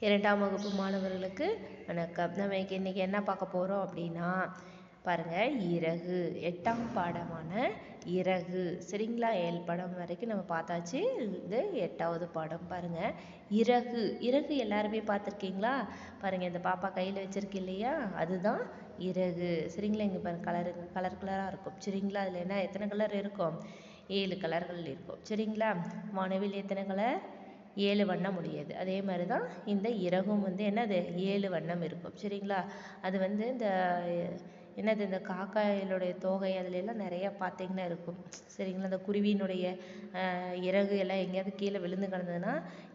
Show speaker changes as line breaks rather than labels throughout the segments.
இரண்டாம் வகுப்பு மாணவர்களுக்கு வணக்கம். நம்ம இன்னைக்கு என்ன பார்க்க போகிறோம் அப்படின்னா பாருங்கள் இறகு. எட்டாம் பாடமான இறகு. சரிங்களா? ஏழு படம் வரைக்கும் நம்ம பார்த்தாச்சு. இது எட்டாவது பாடம். பாருங்கள் இறகு. இறகு எல்லாருமே பார்த்துருக்கீங்களா? பாருங்கள் இந்த பாப்பா கையில் வச்சுருக்கு இல்லையா? அதுதான் இறகு. சரிங்களா? இங்கே பாருங்கள் கலரு கலர் கலராக இருக்கும். சரிங்களா? அதில் என்ன? எத்தனை கலர் இருக்கும்? ஏழு கலர்கள் இருக்கும். சரிங்களா? வானவில் எத்தனை கலர் ஏழு வண்ணம் உடையது. அதே மாதிரி தான் இந்த இறகும் வந்து என்னது? ஏழு வண்ணம் இருக்கும். சரிங்களா? அது வந்து இந்த என்னது? இந்த காக்காயினுடைய தோகை அதுலெல்லாம் நிறையா பார்த்திங்கன்னா பார்த்தீங்கன்னா இருக்கும். சரிங்களா? இந்த குருவியினுடைய இறகு எல்லாம் எங்கேயாவது கீழே விழுந்து கிடந்ததுன்னா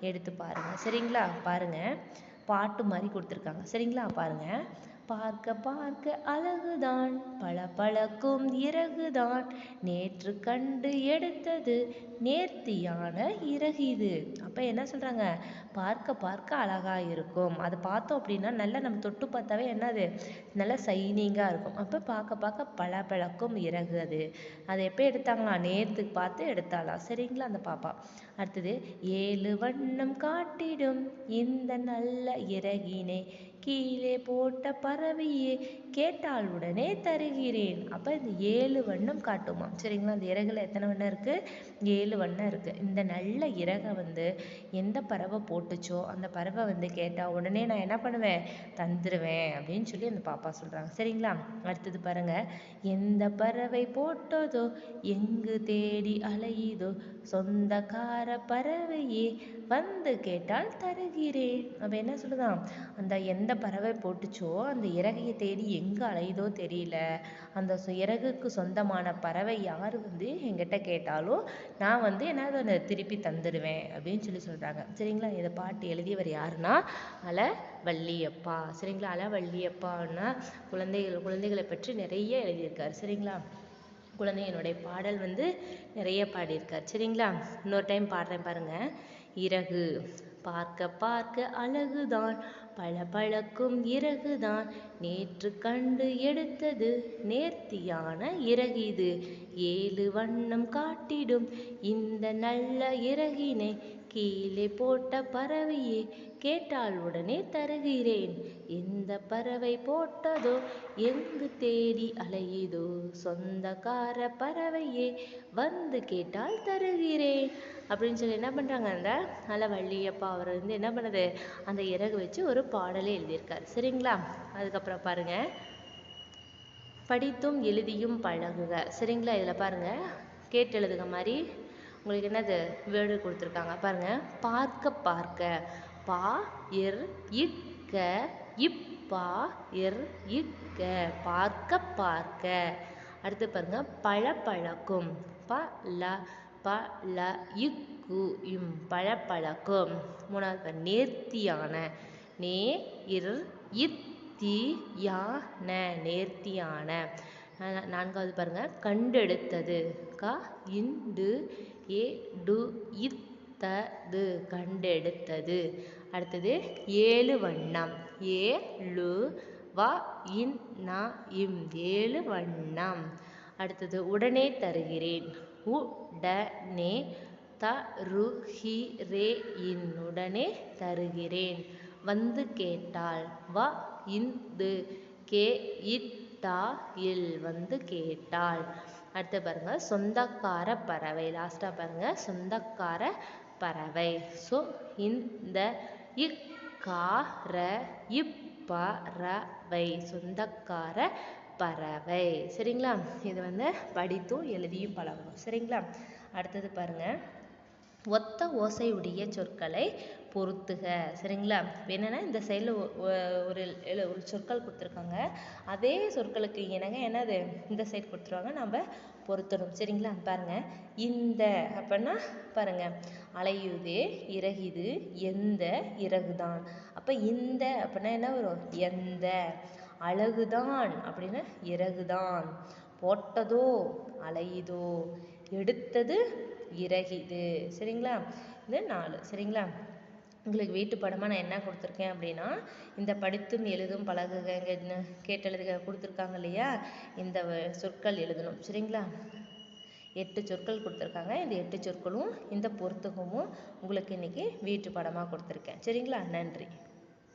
எடுத்து பாருங்கள் சரிங்களா? பாருங்கள் பாட்டு மாதிரி கொடுத்துருக்காங்க. சரிங்களா? பாருங்கள் பார்க்க பார்க்க அழகுதான். பளபளக்கும் இறகுதான். நேற்று கண்டு எடுத்தது நேர்த்தியான இறகு இது. அப்போ என்ன சொல்கிறாங்க பார்க்க பார்க்க அழகாக இருக்கும். அதை பார்த்தோம் அப்படின்னா நல்லா நம்ம தொட்டு பார்த்தாவே என்னது? நல்லா சைனிங்காக இருக்கும். அப்போ பார்க்க பார்க்க பளபளக்கும் இறகு அது. அதை எப்போ எடுத்தாங்களாம்? நேர்த்து பார்த்து எடுத்தாலாம் சரிங்களா அந்த பாப்பா? அடுத்தது ஏழு வண்ணம் காட்டிடும் இந்த நல்ல இறகினை. கீழே போட்ட பறவையே கேட்டால் உடனே தருகிறேன். அப்போ இந்த ஏழு வண்ணம் காட்டுமா? சரிங்களா? அந்த இறகுல எத்தனை வண்ணம் இருக்குது ஏழு வண்ணம் இருக்குது இந்த நல்ல இறகை வந்து எந்த பறவை போட்டுச்சோ அந்த பறவை வந்து கேட்டால் உடனே நான் என்ன பண்ணுவேன்? தந்துடுவேன் அப்படின்னு சொல்லி அந்த பாப்பா சொல்கிறாங்க சரிங்களா? அடுத்தது பாருங்கள் எந்த பறவை போட்டதோ எங்கு தேடி அலையுதோ சொந்தக்கார பறவையே வந்து கேட்டால் தருகிறேன். அப்போ என்ன சொல்லுதான்? அந்த எந்த பறவை போட்டுச்சோ அந்த இறகையை தேடி எங்கே அலையுதோ தெரியல. அந்த இறகுக்கு சொந்தமான பறவை யார் வந்து என்கிட்ட கேட்டாலும் நான் வந்து என்ன அதை திருப்பி தந்துடுவேன் அப்படின்னு சொல்லி சொல்கிறாங்க சரிங்களா? இதை பாட்டு எழுதியவர் யாருன்னா அல வள்ளியப்பா சரிங்களா? அல வள்ளியப்பான்னா குழந்தைகள் குழந்தைகளை பற்றி நிறைய எழுதியிருக்காரு. சரிங்களா? குழந்தையினுடைய பாடல் வந்து நிறைய பாடியிருக்கார். சரிங்களா? இன்னொரு டைம் பாடுறேன் பாருங்கள் இறகு பார்க்க பார்க்க அழகுதான். பளபளக்கும் இறகுதான். நேற்று கண்டு எடுத்தது நேர்த்தியான இறகு இது. ஏழு வண்ணம் காட்டிடும் இந்த நல்ல இறகினை கீழே போட்ட பறவையே கேட்டால் உடனே தருகிறேன். எந்த பறவை போட்டதோ எங்கு தேடி அலையுதோ சொந்தக்கார பறவையே வந்து கேட்டால் தருகிறேன். அப்படின்னு சொல்லி என்ன பண்ணுறாங்க அந்த அலவள்ளியப்பா அவர் வந்து என்ன பண்ணுது? அந்த இறகு வச்சு ஒரு பாடலே எழுதியிருக்காரு. சரிங்களா? அதுக்கப்புறம் பாருங்கள் படித்தும் எழுதியும் பழகுக. சரிங்களா? இதில் பாருங்கள் கேட்டு எழுதுக மாதிரி. உங்களுக்கு என்னது? வேர்டு கொடுத்துருக்காங்க. பாருங்கள் பார்க்க பார்க்க. பா இர் இக்க இப்பா இர் இக்க. பார்க்க பார்க்க. அடுத்து பாருங்க. பழப்பழக்கும். ப ல ப ல இக்கு. இம் பழப்பழக்கும். மூணாவது நேர்த்தியான. நே இர் இத்தி யான நேர்த்தியான. நான்காவது பாருங்க. கண்டெடுத்தது. க இண்டு ஏ டு இத்தது. கண்டெடுத்தது. அடுத்தது ஏழு வண்ணம். ஏ லு வ இன் ந இம். ஏழு வண்ணம். அடுத்தது உடனே தருகிறேன். உ ட நே த ரு ஹி ரே இன். உடனே தருகிறேன். வந்து கேட்டால் வ இந்து கே இட் தாயில் இல் வந்து கேட்டாள். அடுத்து பாருங்க சொந்தக்கார பறவை. லாஸ்ட்டாக பாருங்க சொந்தக்கார பறவை. ஸோ இந்த இக்கார இப்பறவை சொந்தக்கார பறவை. சரிங்களா? இது வந்து படித்தும் எழுதியும் பழகணும். சரிங்களா? அடுத்தது பாருங்கள் ஒத்த ஓசையுடைய சொற்களை பொருத்துக. சரிங்களா? என்னென்னா இந்த சைடில் ஒரு ஒரு சொற்கள் கொடுத்துருக்காங்க. அதே சொற்களுக்கு இணங்க என்னது? இந்த சைடு கொடுத்துருவாங்க. நம்ம பொருத்தணும். சரிங்களா? பாருங்கள் இந்த அப்படின்னா பாருங்கள் அலையுது இறகுது எந்த இறகுதான். அப்போ இந்த அப்படின்னா என்ன வரும்? எந்த. அழகுதான் அப்படின்னா இறகுதான். போட்டதோ அலையுதோ. எடுத்தது இறகிது. சரிங்களா? இது நாலு. சரிங்களா? உங்களுக்கு வீட்டு படமாக நான் என்ன கொடுத்துருக்கேன் அப்படின்னா இந்த படித்தும் எழுதும் பழகுக இங்கே கேட்டெழுதுக கொடுத்துருக்காங்க இல்லையா? இந்த சொற்கள் எழுதணும். சரிங்களா? எட்டு சொற்கள் கொடுத்துருக்காங்க. இந்த எட்டு சொற்களும் இந்த பொருத்தகமும் உங்களுக்கு இன்றைக்கி வீட்டு படமாக கொடுத்துருக்கேன். சரிங்களா? நன்றி.